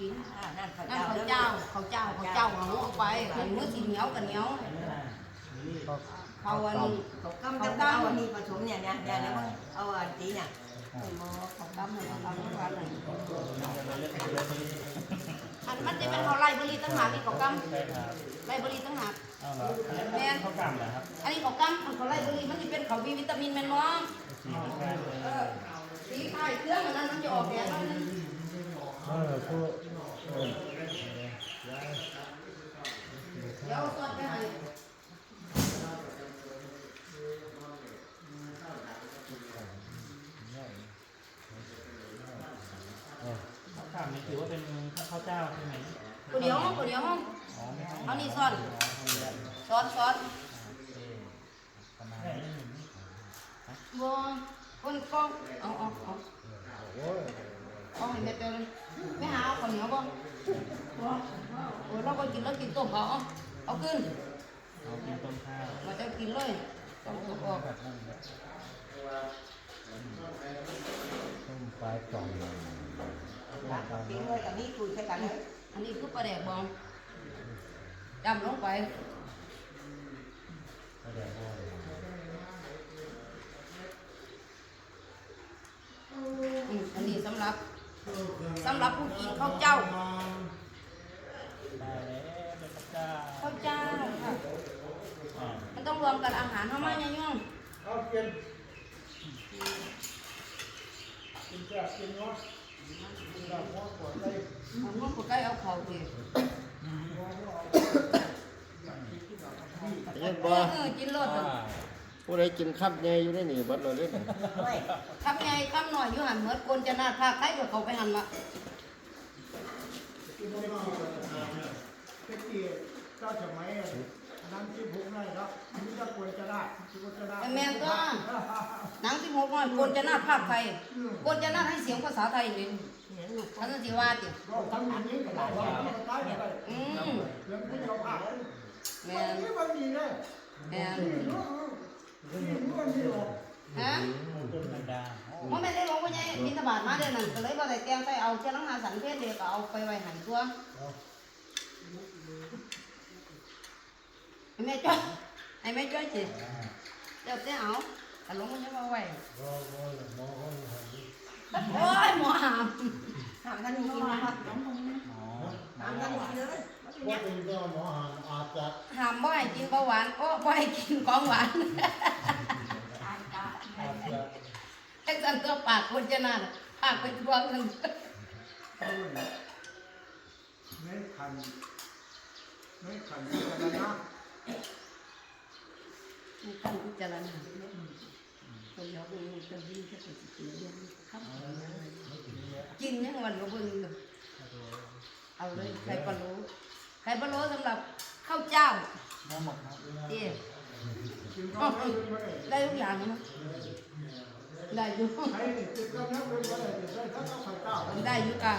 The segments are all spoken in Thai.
กินอ่านั่นข้าวนั่นเจ้าข้าวเจ้าข้าวเจ้าข้าวเจ้าเอาลงไปกันเมื่อสิเหนียวกันเหนียวเขาอันเขากำจะเอาอันนี้ผสมเนี่ยเนี่ยเนี่ยแล้วก็เอาอันนี้เนี่ยหมอเขากำมันเอาลงไปเลยอันมันจะเป็นเขาไล่บริตั้งหากนี่เขากำไล่บริตั้งหากเอาเหรอแม่เขากำเหรอครับอันนี้เขากำมันเขาไล่บริมันจะเป็นเขามีวิตามินแม่นมั้งสีใกล้เลยสีไข่เครื่องอันนั้นมันจะออกแดงแล้ว มันเออผู้เออเดี๋ยวสอดไปให้ข้าวกำนี่ถือว่าเป็นข้าวเจ้าใช่ไหมกูเดี๋ยวกูเดี๋ยวอ๋อไม่ใช่เอานี่ซ่อนซอสซอสประมาณนี้บัวคนก็เอาเอาเอาโอ้ยเอาให้แม่เจอเลย ไม่หาเอาข้าวเหนียวบ่บัวโอ้ยเราก็กินแล้วกินต้มเขาเอาเอาขึ้นเอากินต้มข้าวมาจะกินเลยต้องถูกออกต้มปลายกล่องกินเลยกับนี้คุยกันเลยอันนี้คือปลาแดกบองจำลงไปก็ได้โอ้ยอืมอันนี้สำหรับ สำหรับผู้กินข้าวเจ้าได้แล้วเป็นข้าวเจ้าข้าวเจ้าค่ะอ่ามันต้องรวมกับอาหารเข้ามาเนี่ยยุ่งเอากินกินแซ่บกินงดกินแบบงดปวดเลยเอาเมื่อกูใกล้เอาเข่าดิเห็นเอบ่อเออกินรสอ่า ผู้ใดกินข้าวใหญ่อยู่ได้นี่บัดเราเล่นด้วยคำไงคำหน่อยอยู่หันเหมือนคนจะนาดพาใครกับเขาไปหันมาเป็นที่เจ้าสมัยอะนั้นที่ผมได้ครับนี่จะควรจะได้ที่ควรจะได้ไอ้แม่ก็หนังที่หกน้อยคนจะนาดภาคไทยคนจะนาดให้เสียงภาษาไทยเลยเนี่ยลูกท่านสิว่าติก็ทั้งอันนี้ก็ได้ว่าได้ได้อืมเรื่องที่เราผ่านแม่วันนนี้มันมีเลยแม่ นนี่เนาะนี่มันมีหรอกฮะต้นธรรมดามันไม่ได้ลงไปไงบินตบาทมาเดือนนั้นก็เลยว่าแต่แกงใส่เอาแค่ลังหาสันเพศเดียวก็เอาไปไว้หันตัวให้แม่จ้อยให้แม่จ้อยสิเดี๋ยวเจ้าเอาแต่ลงมันยังมาไว้บ่บ่หมอเขาหันโอ้ยหมอหามทำท่านกินนะครับอ๋อทำท่านกินเลย ว่าเป็นเจ้าหมอหันอาจจะหามบ่ให้กินเบาหวานก็บ่ให้กินของหวานอาจจะไอ้สันตัวปากคนจะนั่นปากเป็นทวงกันไม่ขันไม่ขันกันนะมีขั้นพิจารณาคนเราเองจะวิ่งจะไปกินเรื่องครับกินยังวันก็เบิ่งอยู่เอาเลยไข่ปลาโล ไข่ปลาโลสำหรับข้าวเจ้าได้หมดครับเอ๊ะกินข้าวไม่เป็นไรได้ทุกอย่างนะได้อยู่ใครกินข้าวไม่เป็นไรได้ถ้าข้าวไข่เจ้าได้อยู่กะ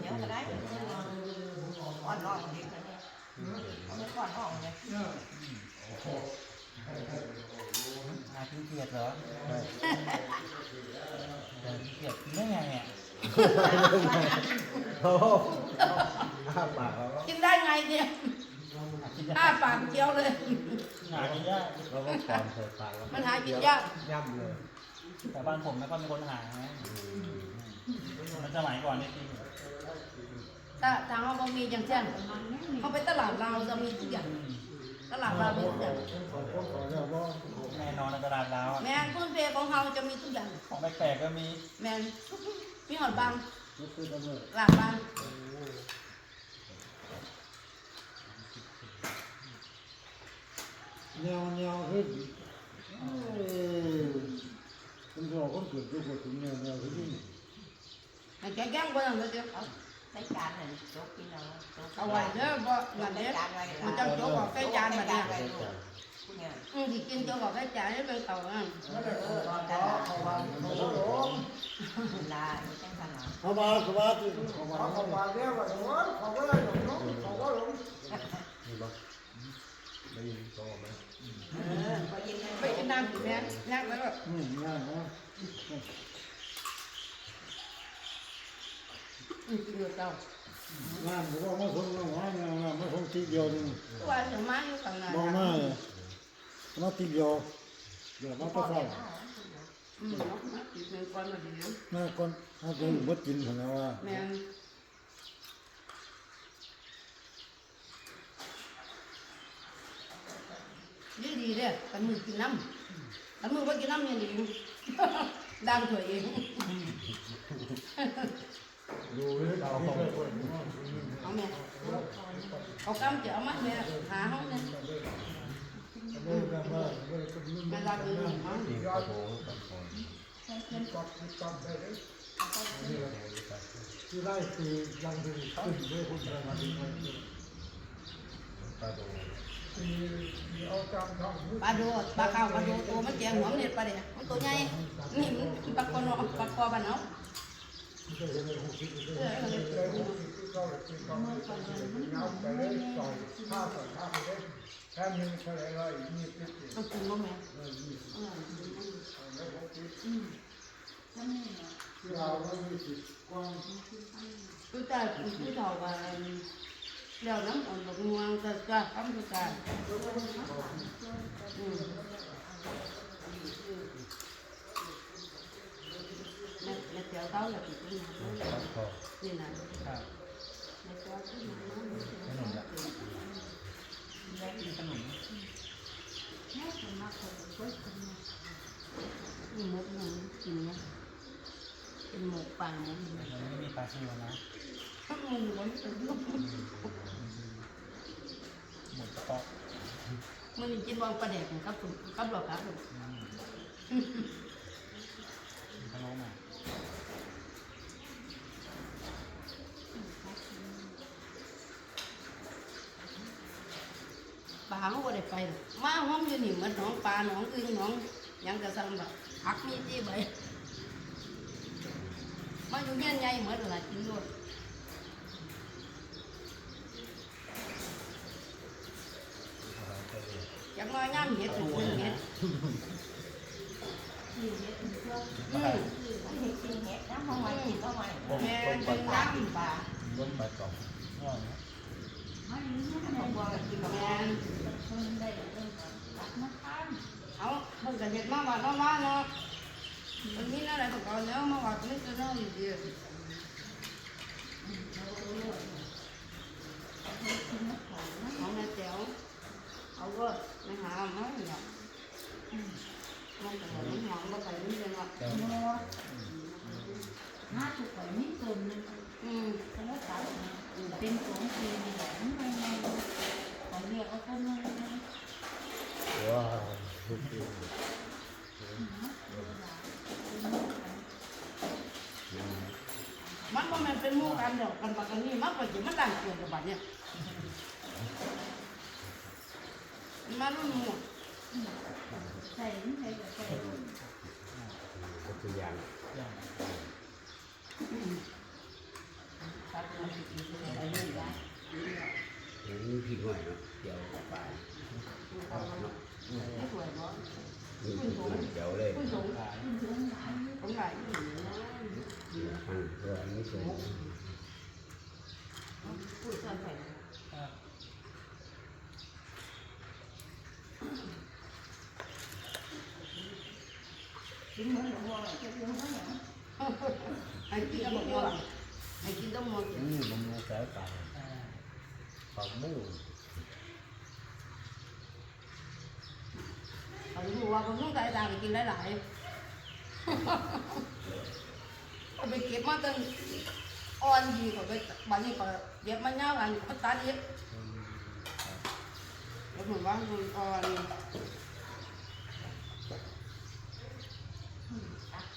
เดี๋ยวก็ได้อ่อนร้อนเด็กกันเนี่ยเอาไม่ก่อนห้องเลยเนี่ยอาขี้เกียจเหรอเดินขี้เกียจกินได้ไงเนี่ยโอ้ อ้าปากเรากินได้ไงเนี่ยหากินยาอ้ากปากเจียวเลย หากินยากเราก็ปอนใส่ปากเรามันหากินยาก ย่ำเลยแต่บ้านผมไม่ค่อยมีคนหาไงมันสมัยก่อนเนี่ยกินถ้าทางเราบ่มีอย่างเช่นเขาไปตลาดเราวจะมีทุกอย่าง ตลาดเราวมีทุกอย่างของพวกเขาเนี่ยว่าแน่นอนในตลาดเราอะแมนพื้นเพของเราจะมีทุกอย่าง ของแปลกๆก็มีแมนมีหอดบางลุกขึ้นมาเมื่อหลากบาง แนวแนวขึ้นเอ้ยคุณพ่อคนเกิดลูกคนถึงแนวแนวขึ้นนี่ให้แกแกล้งบ่ต้องเดี๋ยวเอาใส่จานเลยโจ๊กกินเอาโจ๊ก เอาไว้เด้อบ่นั่นใส่เด้อจานไว้มันจะโจกออกใส่จานแบบเนี้ยเนี่ยอืมสิกินโจกออกใส่จานให้เป็นเต่าอะไม่ได้ขอทานขอทานขอหลงลาไม่ใช่ขนาดเขามาเขามาที่เขามาขอขอมาเรียกว่าโอ้ยขอว่าหลงน้องขอว่าหลงนี่บ่ได้ยินเขาไหมเออพอยินไปกินน้ำกินแม่นักแล้วก็อืมง่ายนะนอืมกินเจ้าน้ำบอกว่ามาส่งน้ำหวานน้ำมาส่งทีเดียวนึงว่าจะมาอยู่ข้างหน้าบอกมามาทีเดียวเดี๋ยวมาพ่ก็อฟัแม่งอืมมาอีกหนึ่งก่อนมาเดี๋ยวมาก่อนถ้าเป็นบดกินขนาดว่าแม่ ดีดีเด้อกันมือกินน้ำกันมือว่ากินน้ำเนี่ยดีดังตัวเองดูเลยเอาของเอาแม่เอากำจะเอามาแม่หาห้องเนี่ยเลิกกันว่าเลิกกันแม่รักอยู่หนึ่งมั้งตีกระโปงกันก่อนกับกับได้เลยที่ได้คือยังเป็นขึ้นด้วยคนประมาณนี้กระโดดมีมีเอาจำทางมุด ปลาดดปลาขาวปลาดดตัวมันแกงหัวมันเด็ดปลาเด็ดมันตัวใหญ่นี่มันปลาคอนอปลาคอบ้านเนาะไม่ใช่เป็นหกสิบเอาเลยที่เขาเอาไปเลยต่อยข้าวต่อยข้าวไปเลยแค่หนึ่งเท่าไรเลยมีติดต้องกินบ่แม่ที่เราไม่มีสิทธิ์กว้างคือแต่คือเท่าว่า แล้วน้ำอ่อนบักงวงจะจะทำคือการอืมแม่แม่เจ้าเต้าอยากกินนี่ครับพอนี่นะครับแม่เจ้าที่ไหนขนมละแม่กินขนมนี่มดหนึ่งกินเนี่ยเป็นหมกปลาหมกมันไม่มีปลาชิวนะ มึงวันเป็นลูกหมดป๊อกมึงกินวางปลาแดกกับผมกับหลอกครับผมขนมอะปลาเขาก็ได้ไปหรอกมาห้องอยู่นี่เหมือนหนองปลาหนองอึ่งหนองหยังกระซังแบบผักมีที่ใบมาอยู่เงี้ยใหญ่เหมือนอะไรกินด้วยอยาก น้อยย่ำเห็ดถึงเห็ดอืมเห็ดกินเห็ดน้ำมันไม่กินก็ไม่แม่เป็นปลาย่ำกินปลาล้มปลากรอบอร่อยนะผมบอกกินกับแม่แม่เอาเพิ่งจะเห็ดมาว่าน้องว่าเนาะมันมีอะไรของเขาเนาะมาว่าไม่จะน้องอยู่ดีของนายแจ๋ว เอาก็ไม่หาไม่หรอกมันแต่มันหอมก็ใส่นี่เลยว่ะแต่ห้าถูกกว่าไม่ตนนึงอืมเขาว่าสาวเป็นสองปีนี่แหละไม่ไงเขาเรียกว่าต้นนึงว้าวมันก็มันเป็นหมู่กันดอกกันปากกันนี่มันก็จะมันดังเกินกับบัดเนี่ มารุ่นหมู่ใส่ไม่ใส่ใส่ตัวอย่างอย่างครับมันสิกินอะไรนี่ได้นี่ผิดหน่อยเนาะเดี๋ยวไปไม่สวยบ่นี่ผิดหน่อยเดี๋ยวเลยคุณสงขายผมหลายอยู่นะฟังเพื่ออันนี้สวยพูดสั้นไป ครับ กินเหมือนหลวงพ่อจะเลี้ยงเขาอย่างไอ้กินต้องมองไอ้กินต้องมองนี่มันมีสายตาอ่าปากมู่ เขาดูว่าผมต้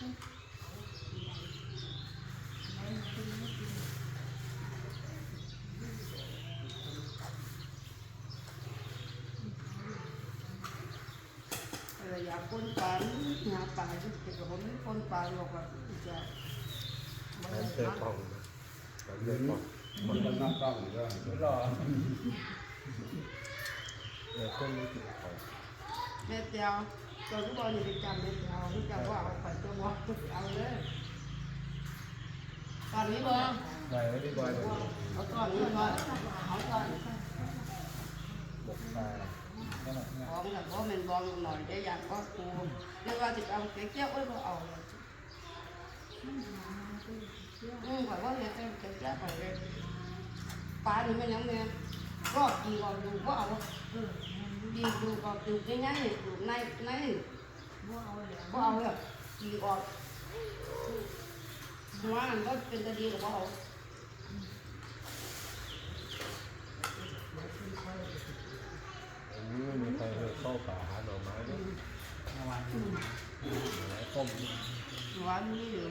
องใจตาไปกินหลายๆเอาไปเก็บมาตั้งอ่อนดีกว่าไปบัดนี้ก็เก็บมาเงาอันก็ตัดเย็บแล้วเหมือนว่ามันอ่อนเอออยากคนปลาหาปลาที่เก็บผมคนปลาหรอกว่าจะบ่ได้เจอนะกล่องผมเลยกล่องคนละน้ำกล้องก็ไม่รอเดี๋ยวคนนี้ติดของแม่เตียวตัวที่บอลอยู่ในจำแม่เตียว ที่จำว่าเอาไปตัวบอลเอาเลยตอนนี้บ่ไปไม่ได้บ่อยเลยเอาตอนนี้บ่เอาตอนบกตาของน่ะบ่แม่นบ่หน่อยได้อยากก็กูเรื่องว่าสิเอาเกี้ยวเอ้ยบ่เอาเลยอืมข่อยว่าเฮ็ดแต่เกี้ยวไปเลยปลานี่มันยังแม่รอดกินก่อนอยู่บ่เอาดีอยู่ก็อยู่ง่ายๆอยู่ในใน บ่เอาแล้วบ่เอาเลยกินออกหัวมันก็เป็นตะดีก็บ่เอาอันนี้ไม่มีใครเลยเข้าป่าหาหน่อไม้ด้วยเมื่อวานหน่อไม้ต้มหัวมันนี่อยู่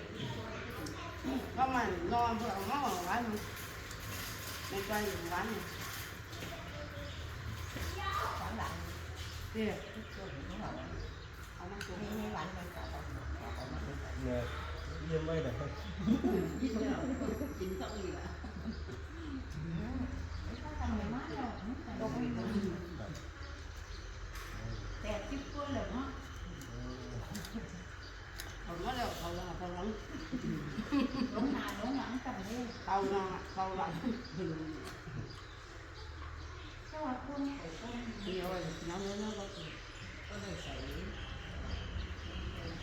ก็มันนอนเพื่อเอามาหวานมันในใจอยู่หวานนี่ฝันหลังเด้อตัวหนูหน่อยเอานหวานมันก็เนี่ยเยี่ยมไม่ได้กินข้าวอีกอะทำไมมาแล้วต้องมีคนแต่ที่กลัวเลย เนาะเอามาแล้วเอาละเอาหลังลงหน้าลงหลังกันเลยเอ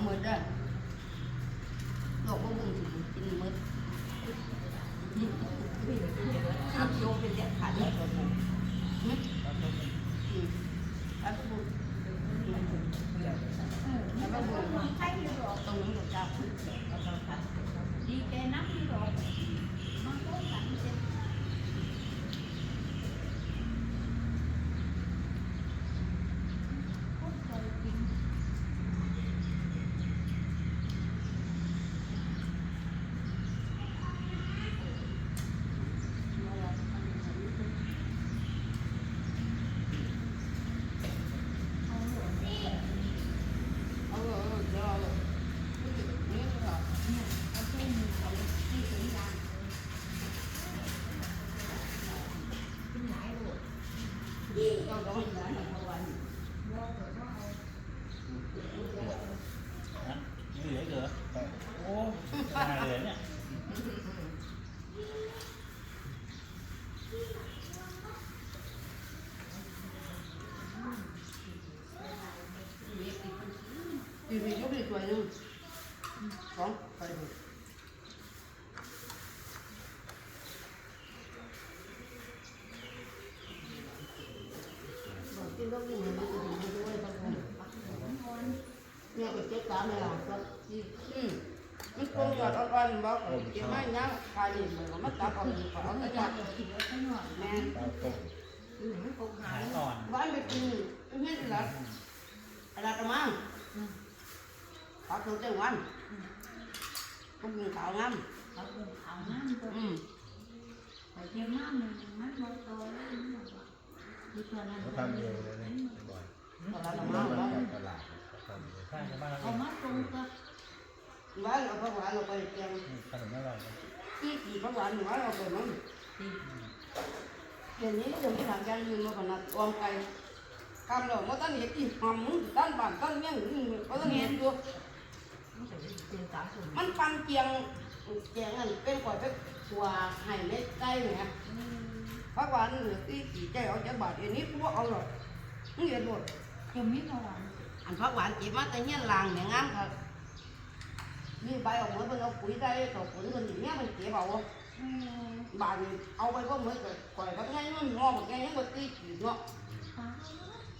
เอาหมดได้โลกก็บุ้งถึงกินหมด ขับโยงเป็นเด็ดขาดเลยตัวหนู อืมแล้วก็บุ้ง เออแล้วก็บ่ใครอยู่หรอก ตรงนี้ก็จับ เราต้องขัด ดีแกนักอยู่หรอกมันก็กันเจ็บก็เคยกิน เอาเออเดี๋ยวเอาเลยนี่ก็ เนี่ยเอาเส้นเอาที่ถึงยาง ขึ้นหลายลูก เราต้องย้ายมาวัน ว่าเกิดว่าเอา นะนี่เหลือเหลือโอ้ตายเลยเนี่ย อีกยกอีก ตัวนึงสองไปดูบอกกินก็กินมันก็ดีด้วยครับผมเนี่ยก็เจ็บตามเลยอะก็อืมมันคงหยอดอ่อนๆบอกกินไม่ยั้งคาดิมันก็มาตักเอาดีกว่าเอาแต่ยอดกินแล้วก็นอนแม่ตาต้มอืมมันคงหาหายยก่อนบ้านไปกินเฮ็ดละอะไรกันมั้ง ขอตัวเจ้าวันก็กินข้าวงั้นเขาเป็นเอาน้ำตัวอืมไปเที่ยวน้ำหนึ่งมันบ่โตแล้วมันบอกว่ามีตัวนั้นเขาทำเองเลยนะบ่อยอะไรกันมามั้งจากบ้านตลาดเขาทำเองใช่ใช่บ้านเราเอเอางมาตรงกับบ้านเราก็หวานเราไปแกงขนมอร่อยนะที่กี่ก็หวานหวานเราไปมั้งเดี๋ยวนี้เดี๋ยวนี้ทางการยืนมาขนาดออมไก่คำเราเมื่อตอนเห็นที่หอมมึงด้านบ้านต้นเมี่ยงนี่ก็ต้องเห็นอยู่มันจะเป็นสามส่วน มันปันเกียงแกงอันเป็นก่อยเป็นตัวไห่เม็ดไก่เนี่ยพักหวานเหลือที่กี่ใจเอาจะบาดเดี๋ยวนี้พวกเอาหรอกมึงเห็นหมดจะมีประวัติอันพักหวานเก็บมาแต่เงี้ยลางเนี่ยงามครับนี่ใบออกมาเป็นเอาปุ๋ยได้ต่อปุ๋ยมันอย่างเงี้ยมันเก็บเอาเออบานเอาไปก็เหมือนกับก่อยกับไงมันงอกไงยังบ่ตีกี่เนาะป้า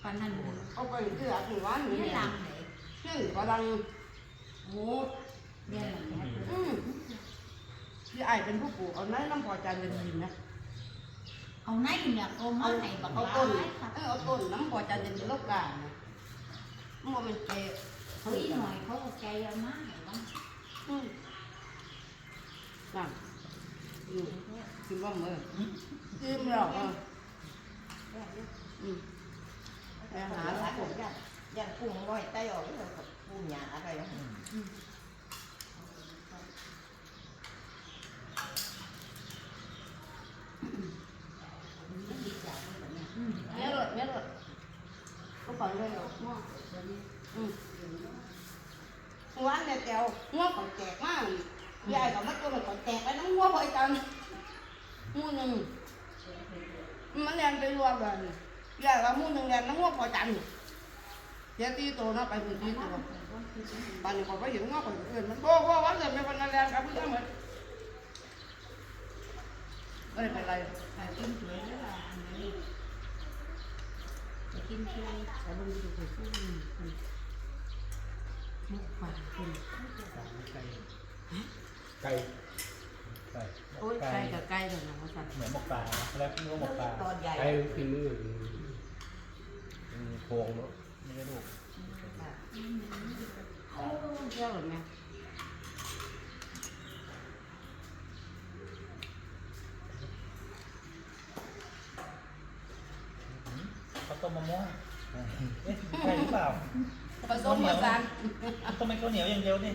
ปานนั้นเลยเอาไปที่ร้านหวานนี่นี่เนี่ยหลังไหนซึ่งก็ดัง โหเรียนหลังไหนอืมที่ไอ้เป็นผู้ปลูกเอาไหนน้ำพอใจเงินดินนะเอาไหนเนี่ยเอามาให้บักเอาหลาต้นยค่ะเออเอาต้นน้ำพอใจเงินดินลบกานะมันบ่แมันเจเขาอีหน่อยเขาเอาใจเอามาให้บ้างออืมนั่นอืมกินว่ามืออิ่มแล้วเอออืมไปหาหาแล้วผมยันยันกุ้งน้อยไต้ออกเลยกับ กุ้งหยาอะไรนะเนี้ยเลยเนี้ยเลยก็ฝันเลยหรอกง้ออืมวันเนี่ยแกวง้อของแจกมากยายกับมัดตัวมันของแจกไปน้องง้อพอยจันมูหนึ่งมันเรียนไปรวมกันยายกับมูหนึ่งเรียนน้องง้อพอจันเดี๋ยวตีตัวนะไปพื้นที่ตัว บ้านนี้เขาก็เห็นง้อคนอื่นมันโบ้โบ้วันเกิดไม่วันนั้นเรียนกับเพื่อนเหมือนไม่ได้เป็นไรแต่กินสวยแล้วล่ะอันนี้จะกินสวยแต่ลุงดูไปสู้มุกปากคุณไก่ไก่โอ้ยไก่กับไก่เดี๋ยวนะว่าสั่นเหมือนหมกปลาแล้วนึกว่าหมกปลาไก่กินมือโครงเนาะไม่ได้ลู กโอ้เจ้าหรือไงข้าวต้มมะม่วงเอ๊ะใช่หรือเปล่าผสมผสานต้มเป็นข้าวเหนียวอย่างเดียวนี่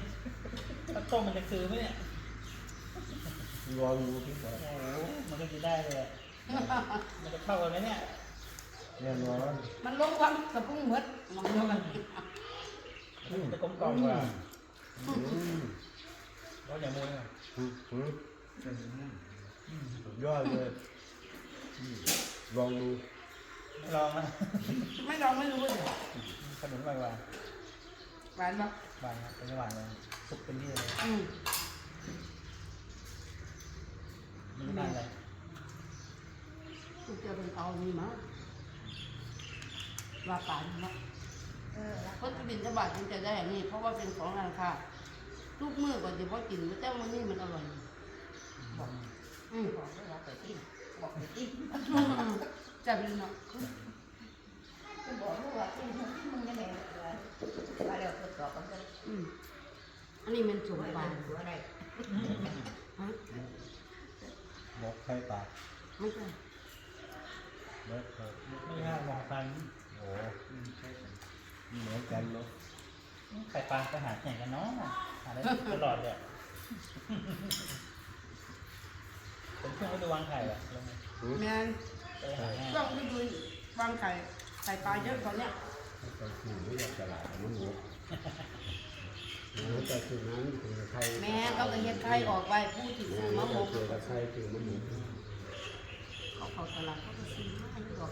ข้าวต้มมันจะคือไหมเนี่ยรออยู่ที่ไหนโอ้โหมันก็กินได้เลยอะมันจะเข้ากันไหมเนี่ย แน่นอนมันลงวันกับพุ่งหมดมองเดียวกัน มันจะกลมกล่อมกว่าอืมเพราะอย่างมูนอะอืมอืมสุดยอดเลยอืมลองดูไม่ลองนะ ไม่ลองไม่รู้เลยขนุนหวานหวานหวานปะหวานครับเป็นหวานเลยสุกเป็นที่เลยอืมไม่รู้นานอะไรกูจะเป็นเอานี่มั้งว่าป่านเนาะ เออเพราะจะบินทบาทมันจะได้อันนี้เพราะว่าเป็นของราคาทุกมื้อก่อนจะพอกินแต่วันนี้มันอร่อยอืมบอกว่าไปกินบอกไปกินจะเป็นเนาะบอกว่ากินมึงยังไงว่าเดี๋ยวทดสอบกันอืมอันนี้มันสมไม่ปาบานนหัวอะไรฮะบอกไข่ปลาไม่ใช่ไม่เคยไม่ยากหมอกตันโอ้ เหมือนกันเนาะไข่ปลาก็หาแข่งกันเนาะหาได้ตลอดเลยอะเป็นช่วงฤดูวางไข่อะลงแม่นไปหาง่ายต้องไปดูวางไข่ไข่ปลาเยอะตอนเนี้ยก็คือไม่อยากตลาดมันหมูแล้วก็คือนั้นคือไข่แม่เขาก็เฮ็ดไข่ออกไปผู้ที่ซื้อมะม่วงคือไข่คือมันหมูเขาเข้าตลาดเขาก็ซื้อมาให้ดอก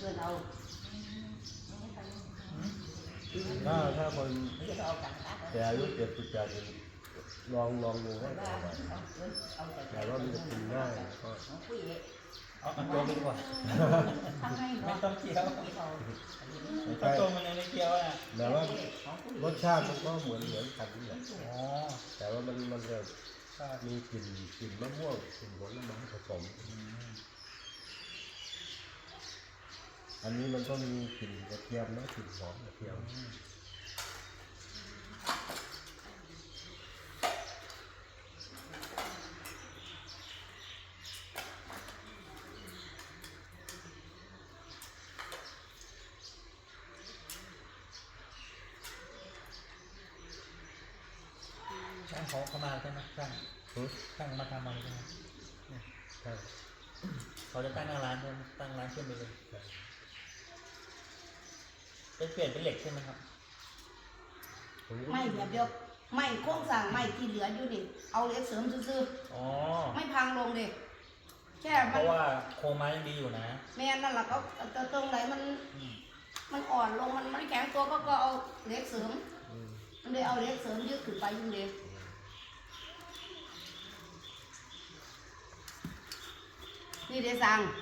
เนี่ยบางทีเรามาต้องเป็นไงอะไรเขาไปปาดเราดีก็ก็ต้องเห็นที่ไหนอยู่ปากของเราคือเราคือเราของดาวสูงไปแม่จ๋าโอ้ยสิปาดนะจะเอาถ้าถ้าคนแก่อายุเจ็ดสิบแปดลองลองดูว่าแต่ว่ามันจะกินง่ายก็ของผู้หญิงเอาตัวไปดีกว่าไม่เนาะต้องเคี้ยวที่เอาตัวมันยังไม่เคี้ยวอะแต่ว่ารสชาติมันก็เหมือนเหมือนกันนี่แหละแต่ว่ามันมันจะมีกลิ่นกลิ่นมะม่วงกลิ่นผลไม้ผสม อืมอันนี้มันก็มีกลิ่นกระเทียมนะกลิ่นหอมกระเทียมช่างเขาเข้ามาใช่ไหมช่างอืมช่างมาทำมันใช่ไหมใช่เขาจะตั้งร้านใช่ไหมตั้งร้านขึ้นไปเลย เป็นเปลี่ยนเป็นเหล็กใช่ไหมครับผมก็ไม่แบบเดียวไม่โครงสร้างไม่ที่เหลืออยู่นี่เอาเหล็กเสริมซื่ออ๋อๆไม่พังลงเด็กแค่เพมันราะว่าโครงไม้ยังดีอยู่นะแม่นั่นแหละก็ตรงไหนมัน อืมมันอ่อนลงมันไม่แข็งตัวก็ก็เอาเหล็กเสริมมันเลยเอาเหล็กเสริมยึดขึ้นไปยิ่งเด็กนี่เดซังอ